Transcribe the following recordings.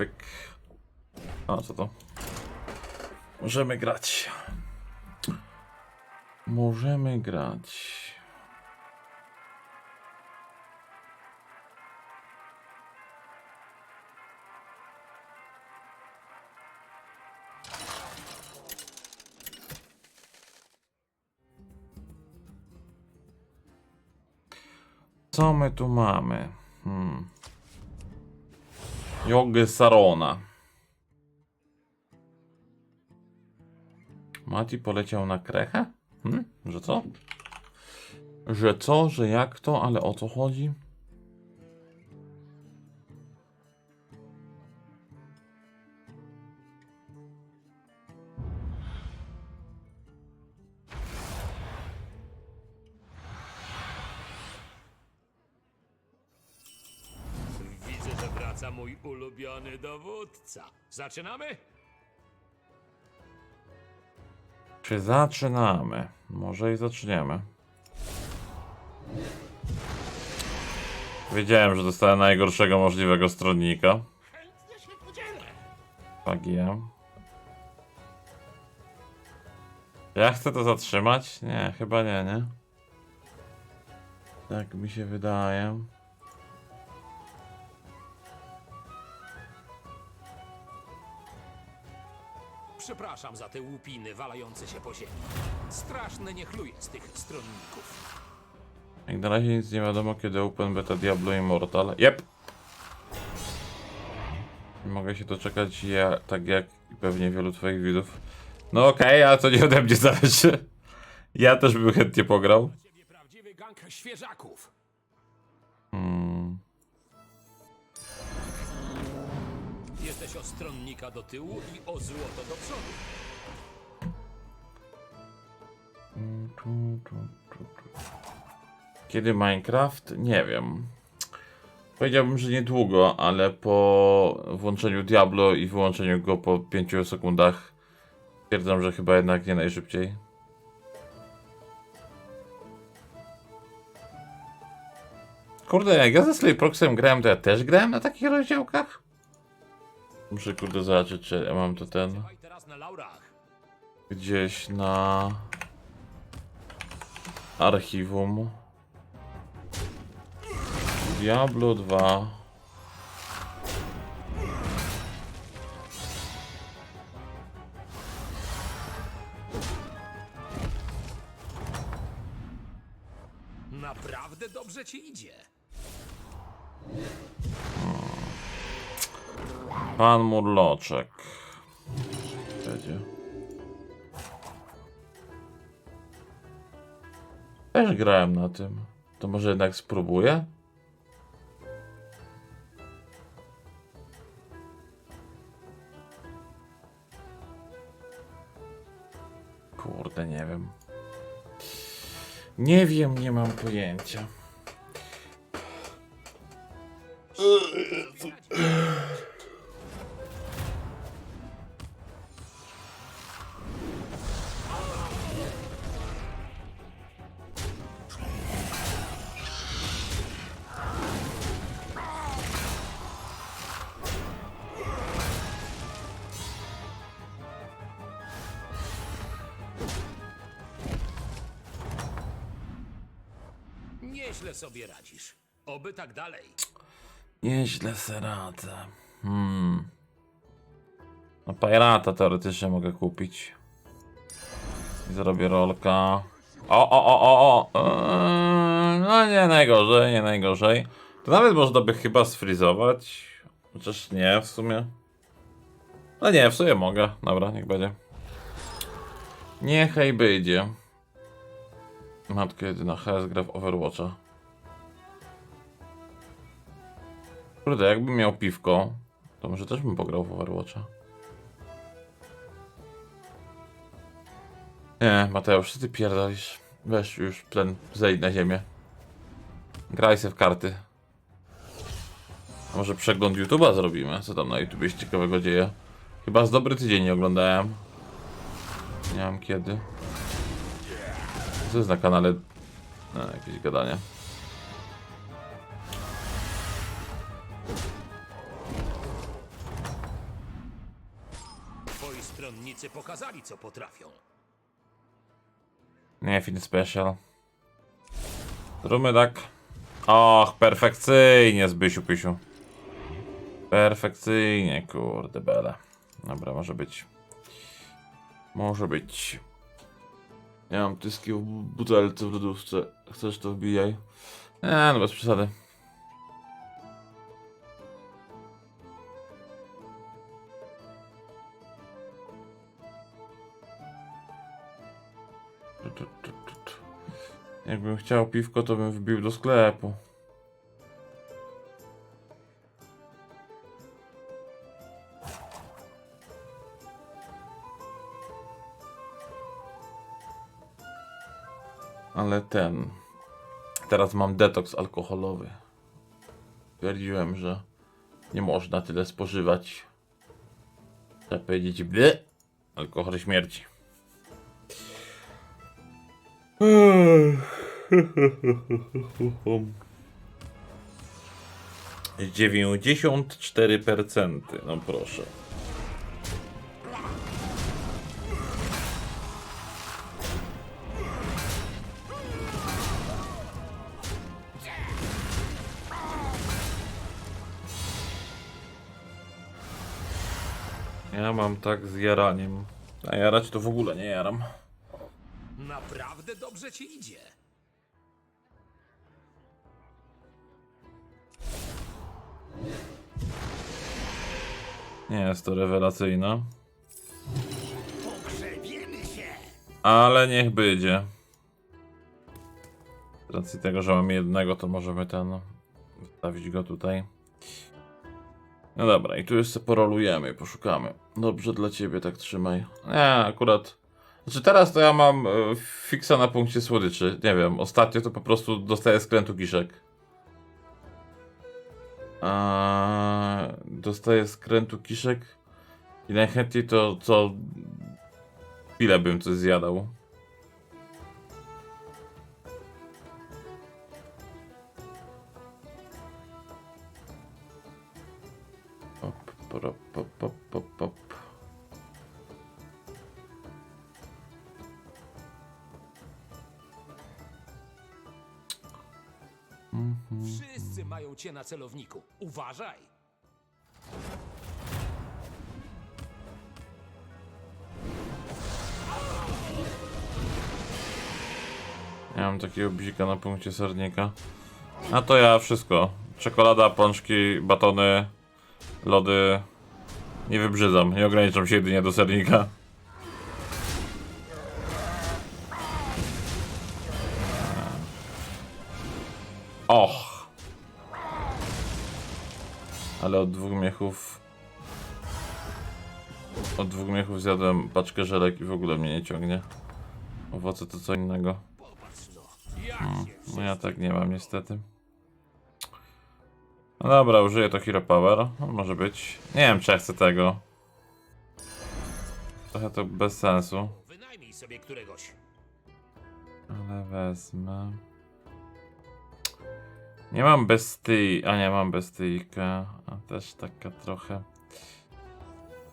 pyk. A co to? Możemy grać. Możemy grać. Co my tu mamy? Hmm. Jogę Sarona. Mati poleciał na krechę? Hmm? Że co? Że co, że jak to, ale o co chodzi? Wraca mój ulubiony dowódca. Zaczynamy? Czy zaczynamy? Może i zaczniemy. Wiedziałem, że dostałem najgorszego możliwego stronnika. Chętnie się podzielę. Pagiem. Ja chcę to zatrzymać? Nie, chyba nie, nie? Tak mi się wydaje. Przepraszam za te łupiny walające się po ziemi. Straszne niechluje z tych stronników. Jak na razie nic nie wiadomo, kiedy Open Beta Diablo Immortal. Jep! Nie mogę się doczekać, ja, tak jak i pewnie wielu twoich widzów. No okej, a to nie ode mnie zależy. Ja też bym chętnie pograł. Ciebie prawdziwy gang świeżaków. O stronnika do tyłu i o złoto do przodu. Kiedy Minecraft? Nie wiem. Powiedziałbym, że niedługo, ale po włączeniu Diablo i wyłączeniu go po 5 sekundach stwierdzam, że chyba jednak nie najszybciej. Kurde, jak ja ze Slayproxem grałem, to ja też grałem na takich rozdziałkach? Muszę kurde zobaczyć, czy ja mam to ten gdzieś na archiwum. Diablo 2. Naprawdę dobrze ci idzie. Pan Murloczek. Będzie. Też grałem na tym. To może jednak spróbuję? Kurde, nie wiem. Nie wiem, nie mam pojęcia. Nieźle sobie radzisz. Oby tak dalej. Nieźle se radzę. Hmm. No Pirata teoretycznie mogę kupić. I zrobię rolka. O, o, o, o, o! Eee, no nie najgorzej, nie najgorzej. To nawet można by chyba sfrizować. Chociaż nie, w sumie. No nie, w sumie mogę. Dobra, niech będzie. Niechaj będzie. Matka jedyna HS gra w Overwatcha. Kurde, jakbym miał piwko, to może też bym pograł w Overwatcha. Nie, Mateusz, co ty pierdolisz? Weź już ten, zejdź na ziemię. Graj se w karty. A Może przegląd YouTube'a zrobimy? Co tam na YouTubie się ciekawego dzieje? Chyba z dobry tydzień nie oglądałem. Nie mam kiedy. Co jest na kanale? No, jakieś gadanie. Pokazali, co potrafią. Nie, fin special. Zróbmy tak. Och, perfekcyjnie, Zbysiu Pysiu. Perfekcyjnie, kurde bele. Dobra, może być. Może być. Ja mam tyski w butelce w lodówce. Chcesz to wbijaj? Nie, no bez przesady. Jakbym chciał piwko, to bym wbił do sklepu. Ale ten. Teraz mam detoks alkoholowy. Twierdziłem, że nie można tyle spożywać. Trzeba powiedzieć, ble, alkohol śmierci. Dziewięćdziesiąt cztery no proszę. Ja mam tak z jaraniem. A jarać to w ogóle nie jaram. Naprawdę dobrze ci idzie. Nie jest to rewelacyjne. Ale niech będzie. Z racji tego, że mamy jednego, to możemy ten wstawić go tutaj. No dobra, i tu jeszcze porolujemy, poszukamy. Dobrze dla ciebie, tak trzymaj. Nie, akurat. Znaczy teraz to ja mam e, fiksa na punkcie słodyczy. Nie wiem, ostatnio to po prostu dostaję skrętu kiszek. A, dostaję skrętu kiszek i najchętniej to co chwilę bym coś zjadał. Pop, pop, pop, pop, pop. Cię na celowniku. Uważaj! Ja mam takiego bzika na punkcie sernika. A to ja wszystko. Czekolada, pączki, batony, lody. Nie wybrzydzam, nie ograniczam się jedynie do sernika. Ale od dwóch miechów... Od dwóch miechów zjadłem paczkę żelek i w ogóle mnie nie ciągnie. Owoce to co innego. Popatrz no. Ja tak nie mam niestety. No dobra, użyję to Hero Power. No, może być. Nie wiem czy ja chcę tego. Trochę to bez sensu. Ale wezmę. Nie mam bestii. A nie mam bestyjka. A też taka trochę.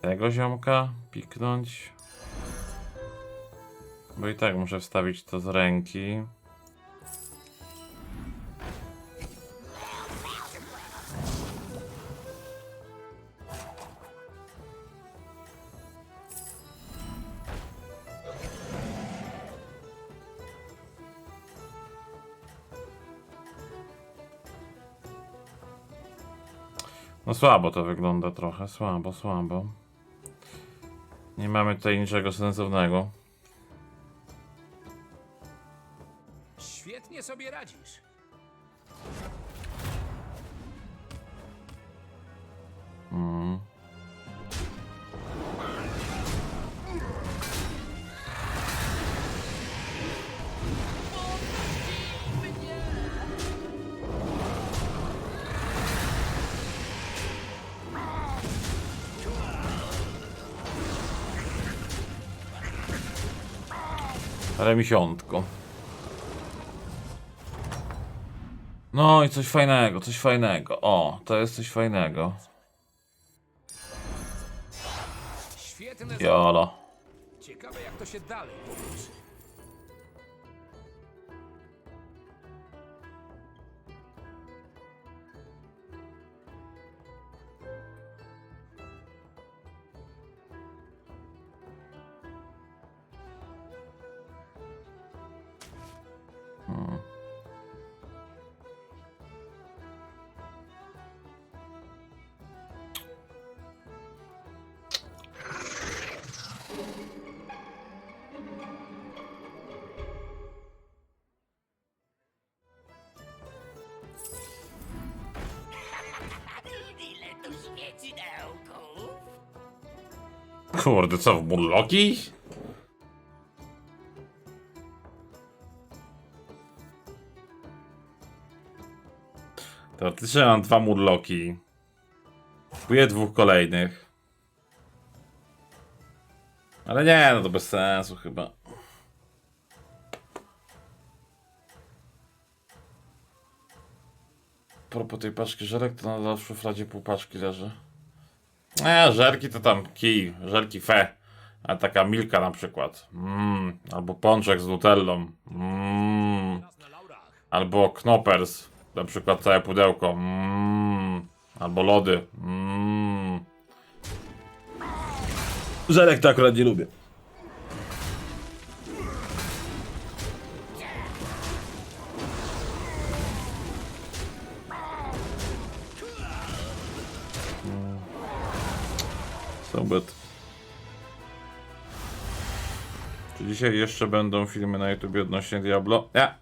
Tego ziomka piknąć. Bo i tak muszę wstawić to z ręki. No słabo to wygląda trochę, słabo, słabo. Nie mamy tutaj niczego sensownego. Świetnie sobie radzisz. Remisiątko. No i coś fajnego, coś fajnego. O, to jest coś fajnego. Jolo. Ciekawe jak to się dalej potoczy. Kurde, co w Murloki? Teoretycznie mam dwa Murloki. Kupuję dwóch kolejnych. Ale nie, no to bez sensu chyba. A propos tej paczki żelek, to nadal w szufladzie pół paczki leży. Żelki to tam kij, żelki fe. A taka milka na przykład. Mm, albo pączek z nutellą. Mm, albo knoppers. Na przykład całe pudełko. Mm, albo lody. Mm. Żelek to akurat nie lubię. Sobot. Czy dzisiaj jeszcze będą filmy na YouTube odnośnie Diablo? Nie.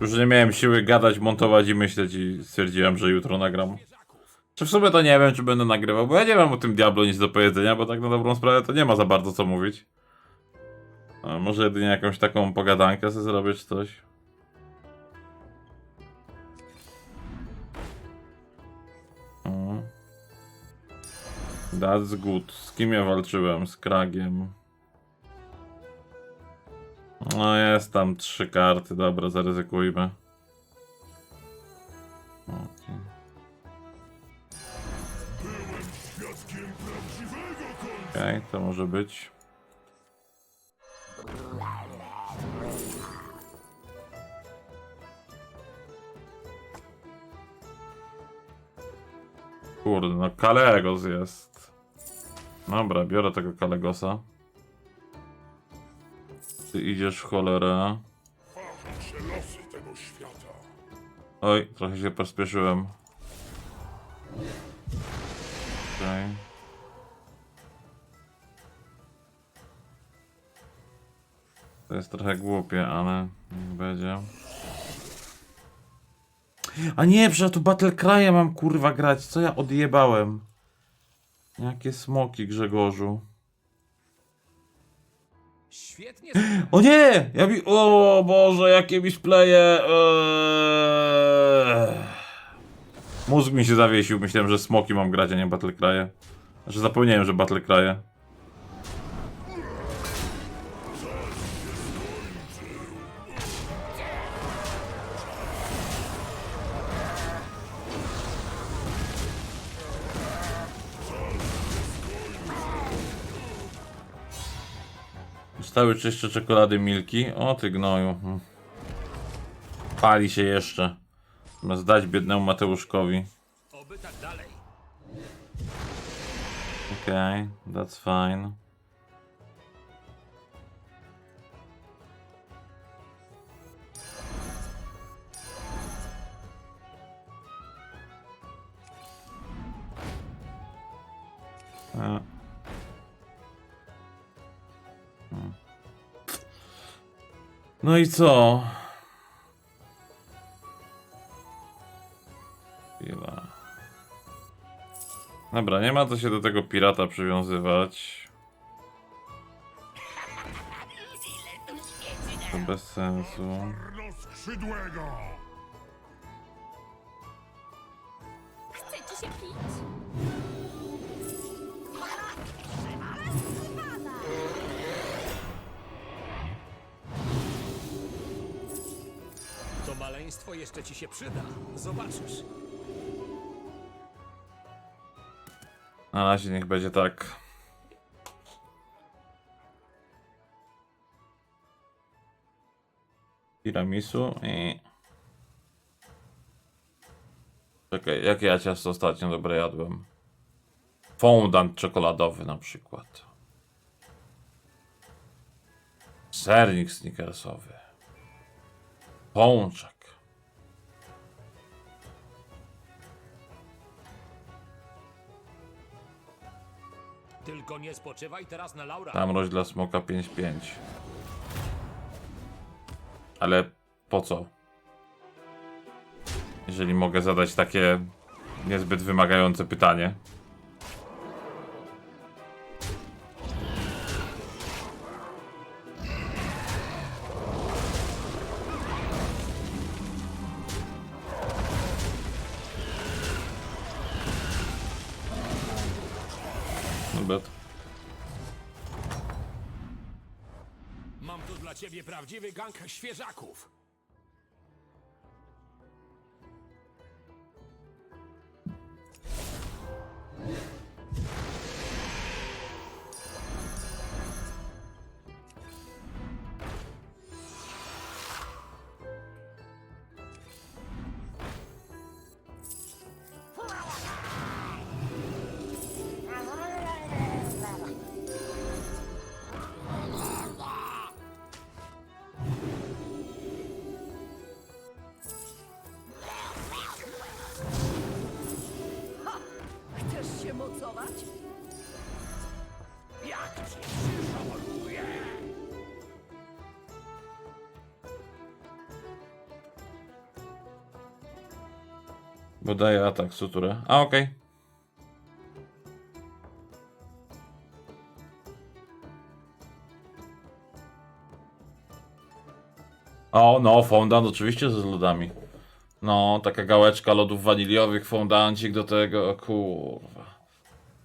Już nie miałem siły gadać, montować i myśleć i stwierdziłem, że jutro nagram. Czy w sumie to nie wiem, czy będę nagrywał, bo ja nie mam o tym Diablo nic do powiedzenia, bo tak na dobrą sprawę to nie ma za bardzo co mówić. A może jedynie jakąś taką pogadankę sobie zrobię czy coś. That's good. Z kim ja walczyłem? Z Kragiem. No jest tam trzy karty, dobra, zaryzykujmy. Okej. Okej, to może być. Kurde, no Kalegos jest. Dobra, biorę tego Kalegosa. Ty idziesz w cholerę. Oj, trochę się pospieszyłem. Okej. To jest trochę głupie, ale niech będzie. A nie, przecież tu Battle mam kurwa grać. Co ja odjebałem? Jakie smoki, Grzegorzu. Świetnie. O nie! Ja mi... O Boże, jakie misplaye! Eee... Mózg mi się zawiesił. Myślałem, że smoki mam grać, a nie Battle Cry'e. Znaczy zapomniałem, że Battle Zostały czy jeszcze czekolady Milki? O ty gnoju. Hmm. Pali się jeszcze. Ma zdać biednemu Mateuszkowi. Oby tak dalej. Okej, that's fine. E. No i co? Chwila. Dobra, nie ma co się do tego pirata przywiązywać. To bez sensu. jeszcze ci się przyda. Zobaczysz. Na razie niech będzie tak. Tiramisu i... Czekaj, jakie ja ciasto ostatnio dobre jadłem? Fondant czekoladowy na przykład. Sernik snickersowy. Pączek. Tylko nie spoczywaj teraz na laurach. Tam dla smoka 5-5. Ale po co? Jeżeli mogę zadać takie niezbyt wymagające pytanie. Prawdziwy gang świeżaków. Bo daje atak, suturę. A, okej. O, no, fondant oczywiście ze lodami. No, taka gałeczka lodów waniliowych, fondancik do tego, kurwa.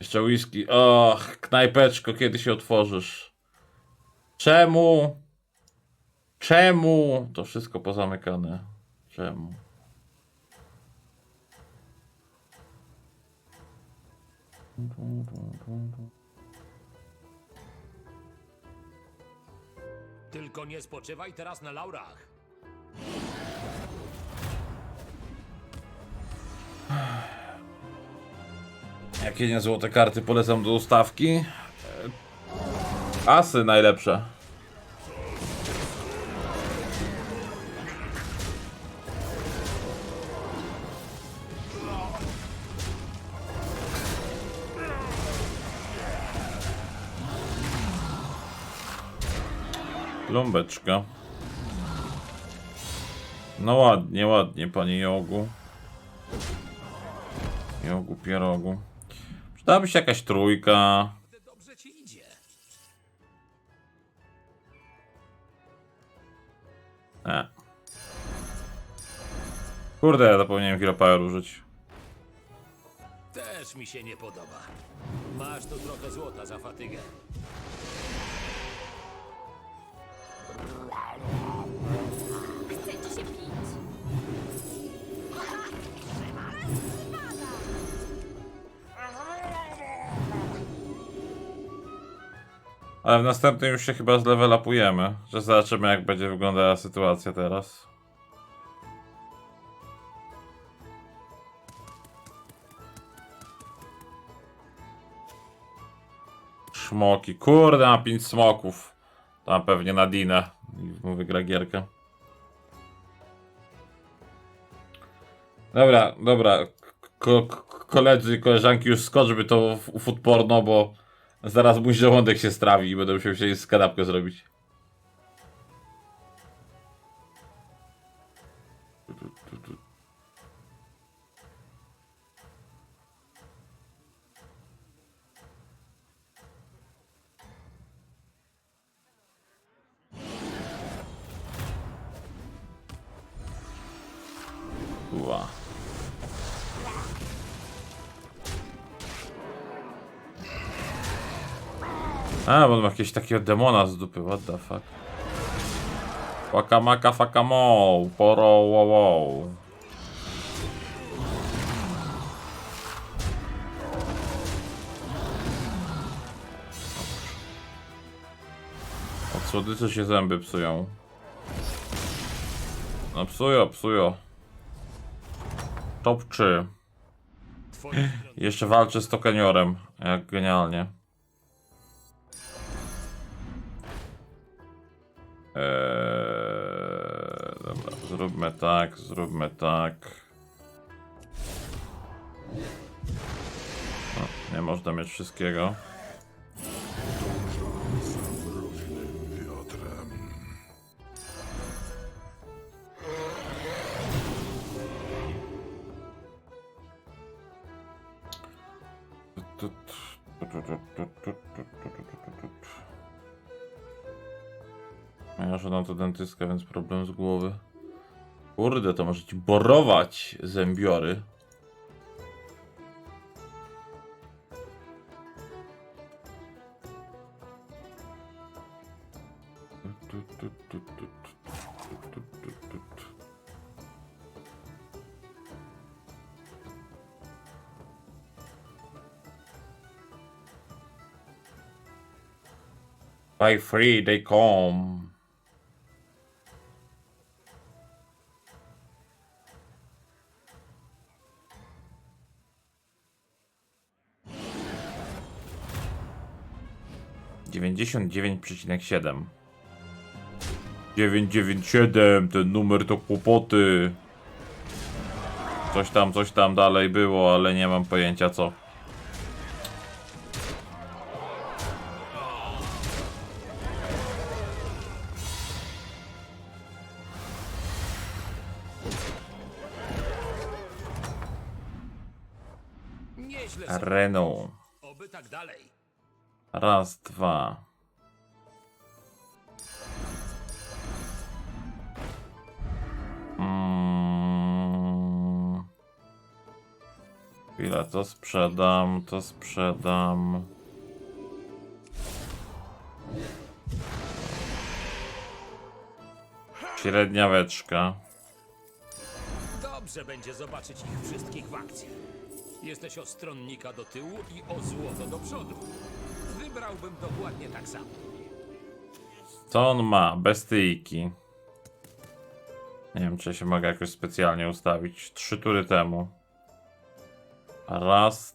Jeszcze whisky. Och, knajpeczko, kiedy się otworzysz? Czemu? Czemu? To wszystko pozamykane. Czemu? Tylko nie spoczywaj teraz na laurach. Jakie nie złote karty polecam do ustawki? E, Asy najlepsze. Lumbeczka. No ładnie, ładnie, panie Jogu. Jogu, pierogu. Przydałaby się jakaś trójka. Nie. Kurde, ja zapomniałem Hero Power użyć. Też mi się nie podoba. Masz tu trochę złota za fatygę. Ale w następnym już się chyba zlevelapujemy. Że zobaczymy jak będzie wyglądała sytuacja teraz. Szmoki. Kurde, ma 5 smoków. Tam pewnie na Dinę. I mu wygra gierkę. Dobra, dobra. Ko ko koledzy koleżanki już skoczmy to w food porno, bo zaraz mój żołądek się strawi i będę musiał się z kanapkę zrobić. A, bo on ma jakiegoś takiego demona z dupy, what the fuck. Wakamaka fakamo, poro wow wow. Od słodyczy się zęby psują. No psują, psują. Top 3. Twoje Jeszcze walczy z tokeniorem. Jak genialnie. Eee, dobra, zróbmy tak, zróbmy tak. No, nie można mieć wszystkiego. Dentystka, więc problem z głowy. Kurde, to może ci borować zębiory. By free they come. Dziewięćdziesiąt dziewięć przecinek siedem. Dziewięć dziewięć siedem, ten numer to kłopoty. Coś tam, coś tam dalej było, ale nie mam pojęcia co. Raz, dwa. Mm. Chwilę, to sprzedam, to sprzedam. Średniaweczka. Dobrze będzie zobaczyć ich wszystkich w akcji. Jesteś o stronnika do tyłu i o złoto do przodu. Wybrałbym dokładnie tak samo. Co on ma? Bestyjki. Nie wiem, czy się mogę jakoś specjalnie ustawić. Trzy tury temu. Raz,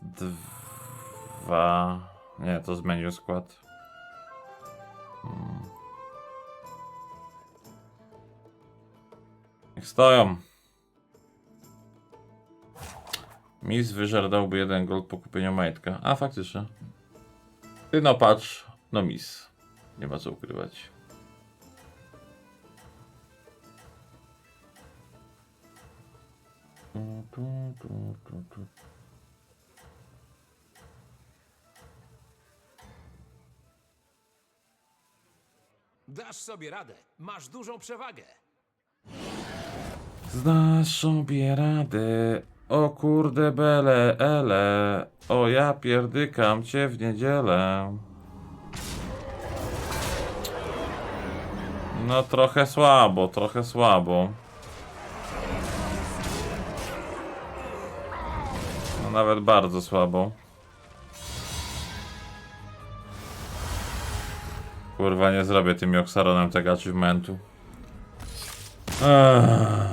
dwa. Nie, to zmienił skład. Hmm. Niech stoją. Miss wyżer dałby jeden gold po kupieniu majtka. A, faktycznie. Ty no patrz. No miss. Nie ma co ukrywać. Dasz sobie radę. Masz dużą przewagę. Znasz sobie radę. O kurde bele, ele. O ja pierdykam cię w niedzielę. No trochę słabo, trochę słabo. No nawet bardzo słabo. Kurwa nie zrobię tym Oxaronem tego achievementu. Ech.